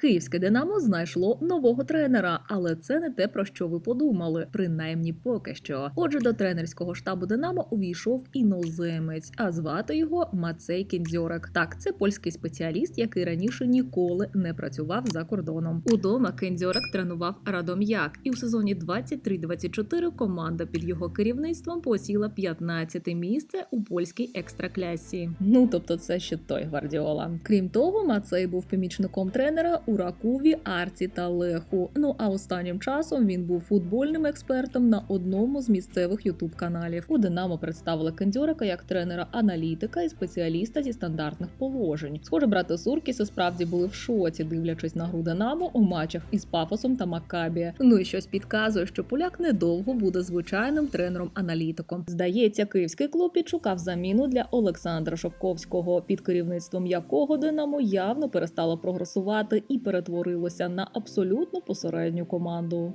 Київське Динамо знайшло нового тренера, але це не те про що ви подумали, принаймні поки що. Отже, до тренерського штабу Динамо увійшов іноземець, а звати його Мацей Кендзьорек. Так, це польський спеціаліст, який раніше ніколи не працював за кордоном. Удома Кендзьорек тренував Радом'як, і у сезоні 23-24 команда під його керівництвом посіла 15 місце у польській екстраклясі. Ну тобто, це ще той гвардіола. Крім того, Мацей був помічником тренера у Ракуві, Арці та Леху. Ну а останнім часом він був футбольним експертом на одному з місцевих ютуб каналів. У Динамо представили Кендьорика як тренера аналітика і спеціаліста зі стандартних положень. Схоже, брати Суркіси справді були в шоці, дивлячись на гру Динамо у матчах із Пафосом та Маккабі. Ну і щось підказує, що поляк недовго буде звичайним тренером-аналітиком. Здається, київський клуб підшукав заміну для Олександра Шовковського, під керівництвом якого Динамо явно перестало прогресувати і перетворилося на абсолютно посередню команду.